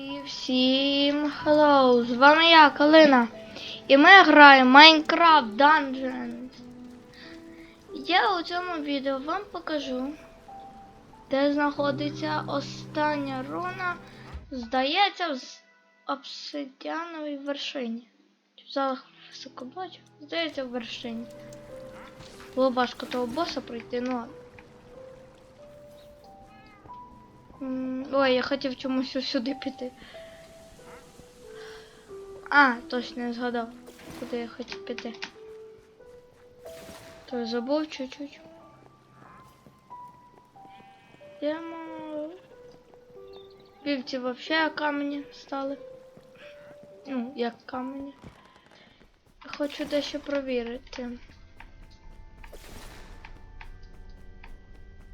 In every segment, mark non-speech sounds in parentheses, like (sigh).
І всім hello! З вами я, Калина. І ми граємо Minecraft Dungeons. Я у цьому відео вам покажу, де знаходиться остання руна, здається, в обсидіановій вершині. Зараз високо бачу, здається, в вершині. Було важко того боса пройти, ну ладно. Ой, я хотів чомусь сюди піти. А, точно я згадав, куди я хотів піти. То я забув чуть-чуть. Йдемо. Вівці вообще камені стали. Ну, як камені. Хочу дещо провірити.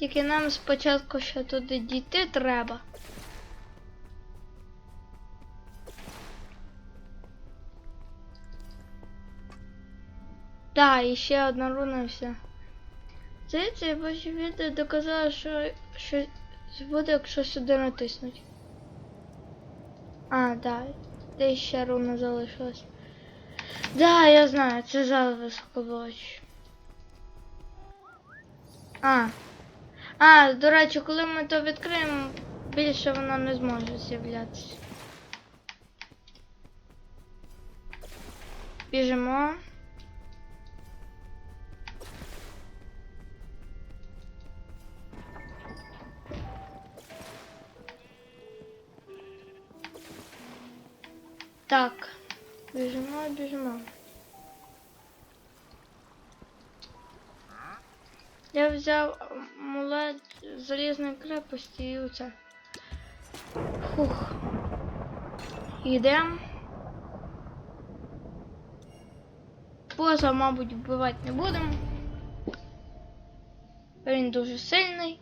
Тільки нам спочатку ще туди дійти треба. Так, і ще одна руна і все. Здається, я бачу відео доказала, що щось буде, якщо сюди натиснуть. А, так. Де ще руна залишилась. Да, я знаю, це зараз високобочі. А. А, до речі, коли ми то відкриємо, більше вона не зможе з'являтися. Біжимо. Так, біжимо, біжимо. Я взяв амулет залізної крепості і оце. Фух. Йдемо. Поза, мабуть, вбивати не будемо. Він дуже сильний.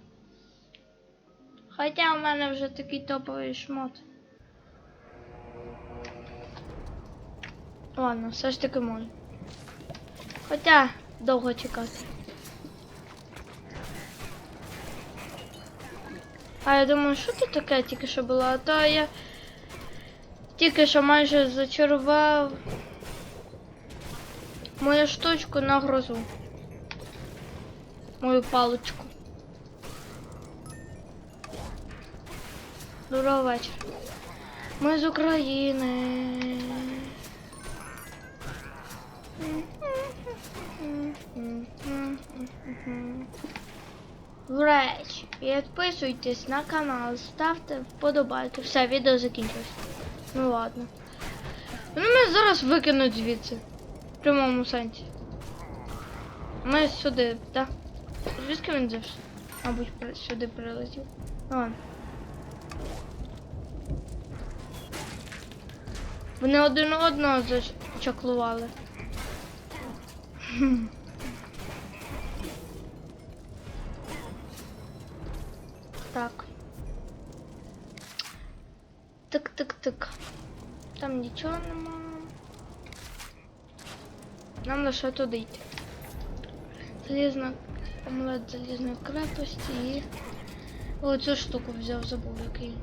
Хоча в мене вже такий топовий шмот. Ладно, все ж таки можу. Хоча довго чекати. А я думаю, що тут таке тільки що було? А то я тільки що майже зачарував мою штучку на грозу. Мою паличку. Доброго вечора. Ми з України. До речі, підписуйтесь на канал, ставте вподобайки. Все, відео закінчилось. Ну ладно. Вони мене зараз викинуть звідси. В прямому сенсі. Ми сюди, так? Звідки він завжди? Мабуть, сюди прилетів. Ну ладно. Вони один одного зачаклували. Так. Так, так, так. Там нічого нема. Нам лише туди йти. Залізна амулет залізної крепості і оцю штуку взяв, забув який.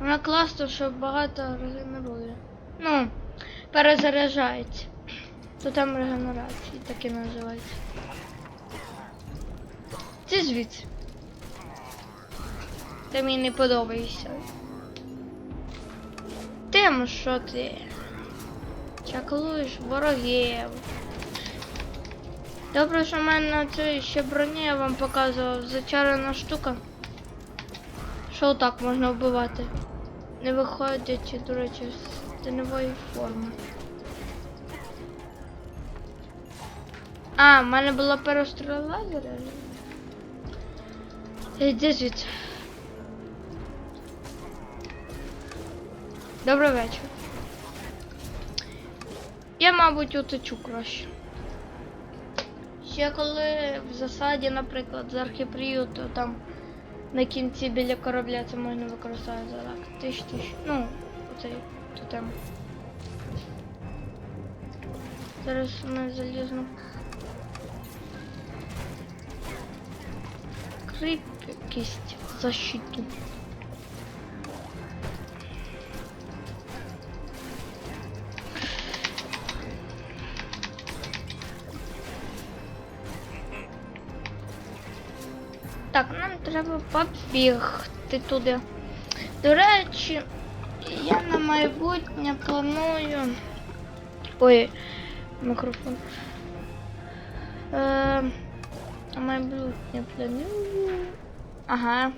Вона класно, що багато регенерує. Ну, перезаряджається. То там регенерації, так і називається. Це звідси. Ти мені не подобаєшся. Тим, що ти чаклуєш ворогів. Добре, що в мене цій ще броні я вам показував зачарена штука. Що отак можна вбивати. Не виходячи, до речі, з теневої форми. А, в мене була перестріла лазера. Йди звідси. Добрий вечір. Я, мабуть, утечу краще. Ще коли в засаді, наприклад, з архіпрію, то там на кінці біля корабля це можна використовувати за так. Тиш тиш. Ну, оцей ту тему. Зараз ми залізно. Кріпкість защиту. Треба побігти туди. До речі, я на майбутнє планую. Ой, мікрофон. Е, на майбутнє планую. Ага.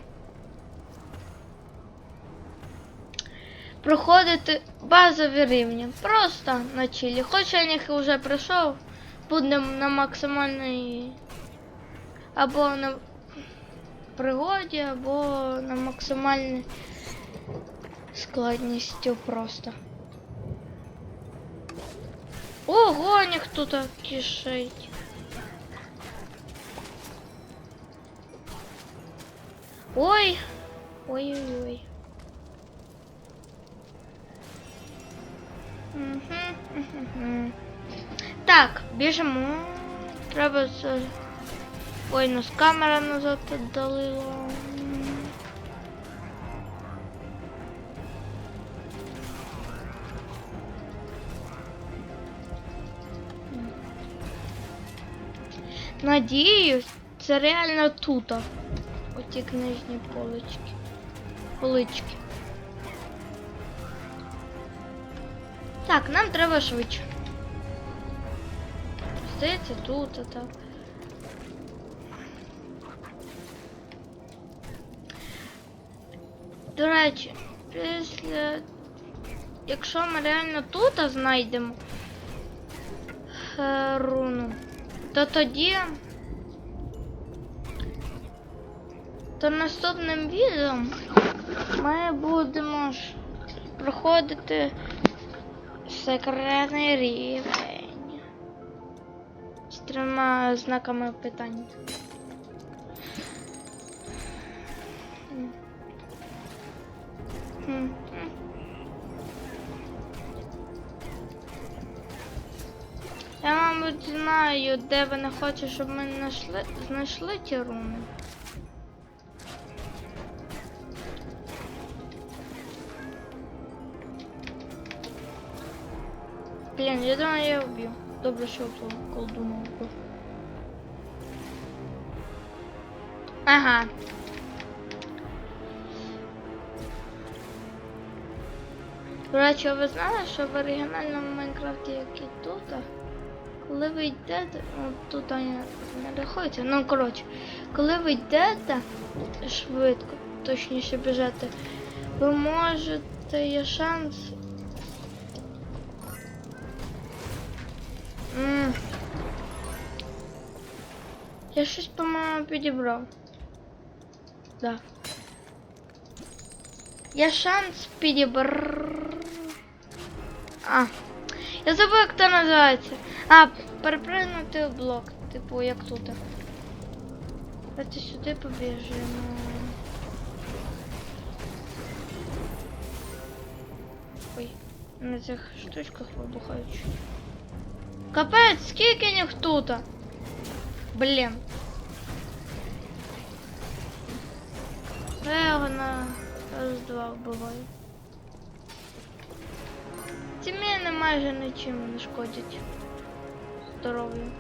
Проходити базові рівні. Просто на чилі. Хоч я них вже пройшов, будемо на максимальній або на пригоді, або на максимальній складністю просто. Ого, ніхто так кишить. Ой, ой-ой-ой. Мгм, мгм, мгм. Так, біжимо. Треба це. Ой, нас камера назад віддалила. М. Надіюсь, це реально тут. Оті книжні полички. Полички. Так, нам треба швидше. Здається, тут, а так. До речі, після. Якщо ми реально тут знайдемо е, руну, то тоді. То наступним відео ми будемо ж проходити секретний рівень з трьома знаками питання. Мабуть, знаю, де вони хочуть, щоб ми знайшли, знайшли ті руни. Блін, я думаю, я вб'ю. Добре, що ту колдуну. Ага. До речі, ви знали, що в оригінальному Майнкрафті, як і тут, коли ви йдете, ну тут не рахується, ну коротше, коли ви йдете швидко, точніше біжете, ви можете є шанс. М. Я щось, по-моєму, підібрав. Да. Я шанс підібр. А. Я забув, як це називається. А, перепригнути в блок. Типу, як тут. Давайте сюди побіжимо. Ой, на цих штучках вибухають. Капець, скільки їх тут? Блін. Я його на раз-два вбиваю. Ці міни майже нічим не шкодять здоров'ю.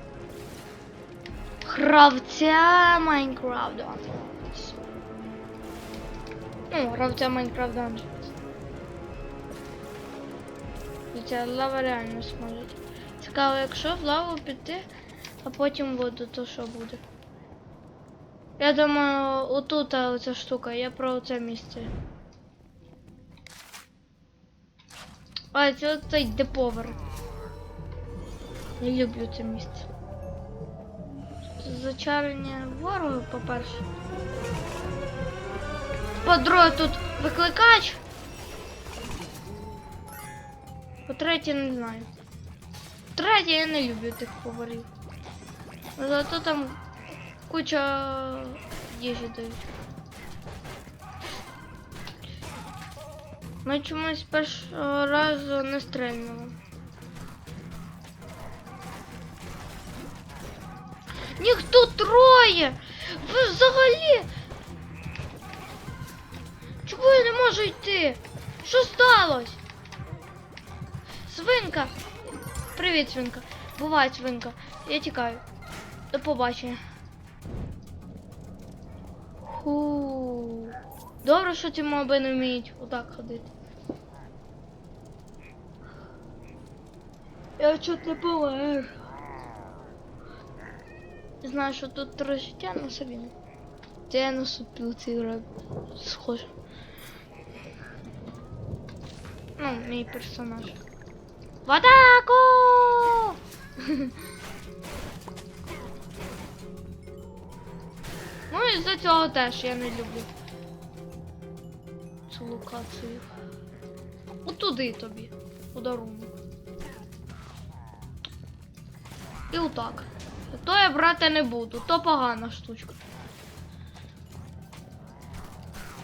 Гравця Майнкрафт Dungeons. Ну, гравця Майнкрафт Dungeons. Хоча лава реально смолить. Цікаво, якщо в лаву піти, а потім воду, то що буде? Я думаю, отут оця штука, я про це місце. А, це оцей деповер. Я люблю це місце. Зачарення ворогу, по-перше. По-друге, тут викликач. По-третє, не знаю. Третє, я не люблю тих поварів. Зато там куча їжі дають. Ми чомусь першого разу не стрельнули. Тут троє! Ви взагалі! Чому я не можу йти? Що сталося? Свинка! Привіт, свинка. Бувай, свинка. Я тікаю. До побачення. Ху. Добре, що ці моби не вміють отак ходити. Я чуть не помер. Знаю, що тут три життя на собі. Це я наступив цей граб. Схоже. Ну, мій персонаж. В атаку! (laughs) ну і за цього теж я не люблю. Цю локацію. Отуди тобі. Подарунок. І отак. То я брати не буду, то погана штучка.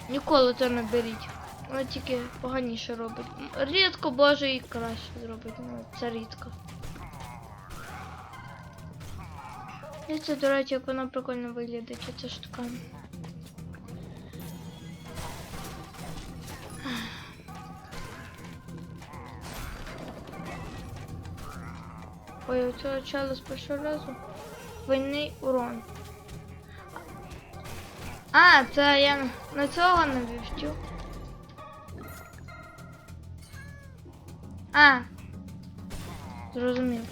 Ніколи це не беріть. Воно тільки поганіше робить. Рідко може і краще зробить. Ну, це рідко. І це, до речі, як воно прикольно виглядає, ця штука. Ой, у цього чела з першого разу. Двойний урон. А, це я на цього не вивчу. А. Зрозумів.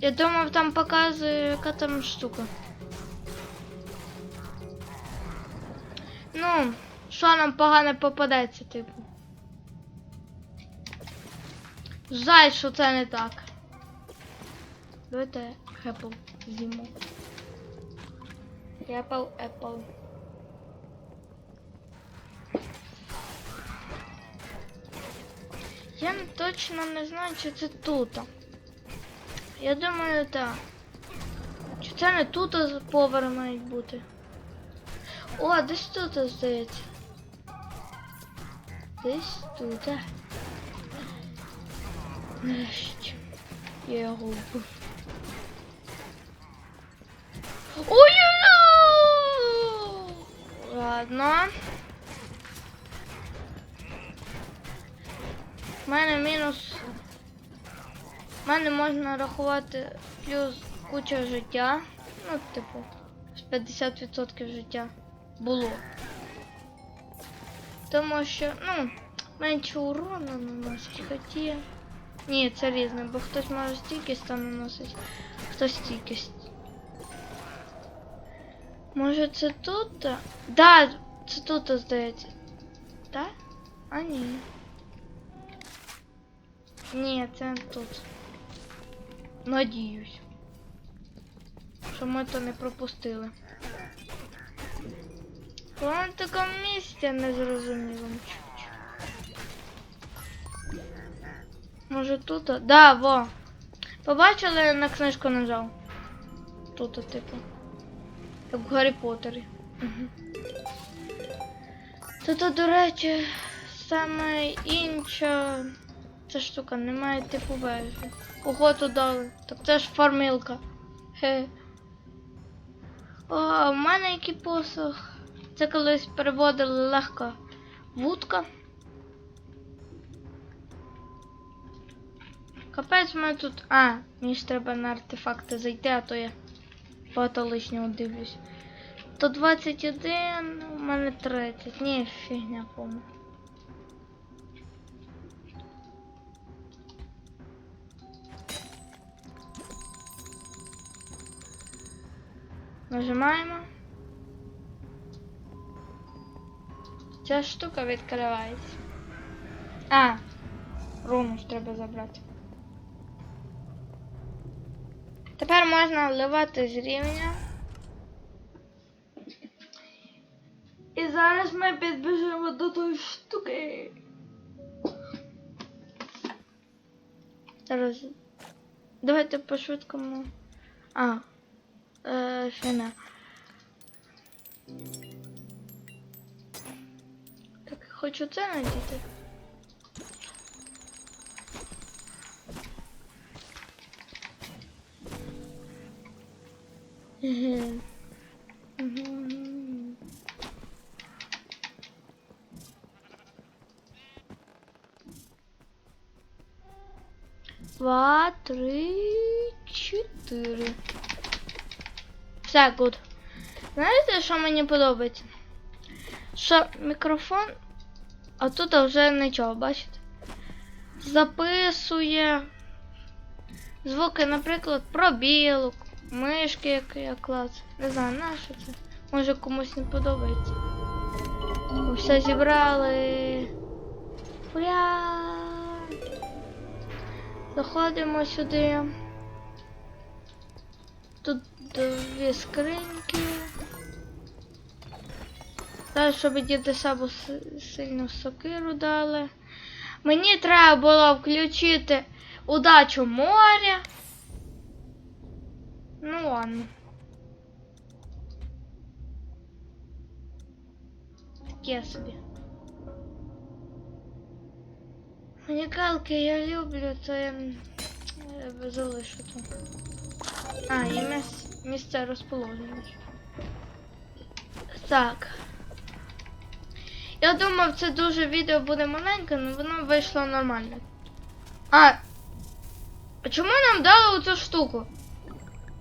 Я думав, там показує, яка там штука. Ну, що нам погано попадеться, типу. Жаль, що це не так. Давайте Apple зніму. Apple, Apple. Я точно не знаю, чи це тут. Я думаю, так. Чи це не тут а повар мають бути? О, десь тут здається. Десь тут. Нарешті. Я його вбив. Ой-ой-ой! Ладно. У мене мінус. У мене можна рахувати плюс куча життя. Ну, типу, з 50% життя було. Тому що, ну, менше урону наносить, хотіє. Ні, це різне, бо хтось може стійкість там наносить, хтось стійкість. Може це тут? Да, це тут, здається. Так? А ні. Ні, це тут. Надіюсь. Що ми то не пропустили. Воно в такому місці незрозумілому. Може тут? Да, во. Побачили на книжку нажав. Тут, типу. Як в Гаррі Поттері. Угу. Тут, до речі, саме інша ця штука немає типу вежі. Охоту дали. Так це ж фармилка. Хе. О, в мене який посох. Це колись переводили легко вудка. Капець в мене тут. А, мені ж треба на артефакти зайти, а то я багато лишнього дивлюсь. То 21, у мене 30. Ні, фігня повна. Нажимаємо. Ця штука відкривається. А, руну ж треба забрати. Тепер можна вливати з рівня. І зараз ми підбіжимо до тої штуки. Зараз. Давайте по-швидкому. А. Е, фіна. Так, хочу це надіти. Два, три, чотири. Все, гуд. Знаєте, що мені подобається? Що мікрофон, а тут вже нічого, бачите? Записує звуки, наприклад, про білок, мишки, як я клас. Не знаю, на що це. Може комусь не подобається. Все зібрали. Ура! Заходимо сюди. Тут дві скриньки. Зараз, щоб діти сабу сильно сокиру дали. Мені треба було включити удачу моря. Ну ладно. Таке собі. Унікалки я люблю, то я е, залишу тут. А, міс... місце розположення. Так. Я думав, це дуже відео буде маленьке, але воно вийшло нормально. А. А чому нам дали оцю штуку?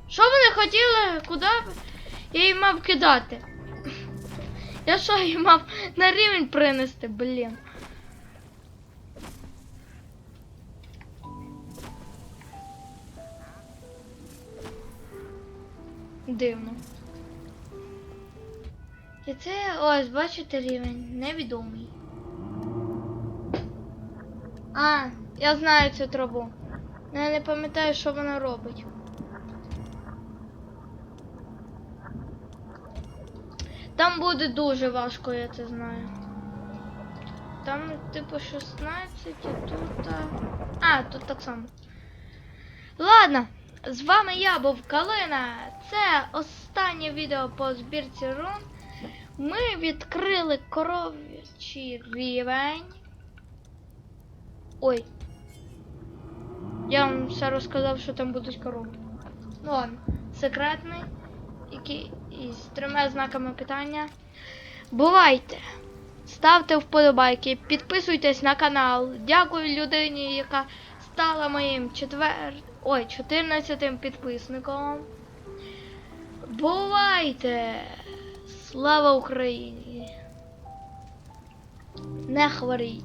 Що вони хотіли? Куди я її мав кидати? (laughs) Я що її мав на рівень принести, блін. Дивно. І це ось, бачите, рівень невідомий. А, я знаю цю трубу. Но Я не пам'ятаю, що вона робить. Там буде дуже важко, я це знаю. Там, типу, 16 і тут. А тут так само. Ладно, з вами я був Калина. Це останнє відео по збірці рун. Ми відкрили коров'ячий рівень. Ой. Я вам все розказав, що там будуть корови. Ну ладно, секретний, який із трьома знаками питання. Бувайте! Ставте вподобайки, підписуйтесь на канал. Дякую людині, яка стала моїм четвер... Ой, 14 підписником. Бувайте! Слава Україні! Не хворійте!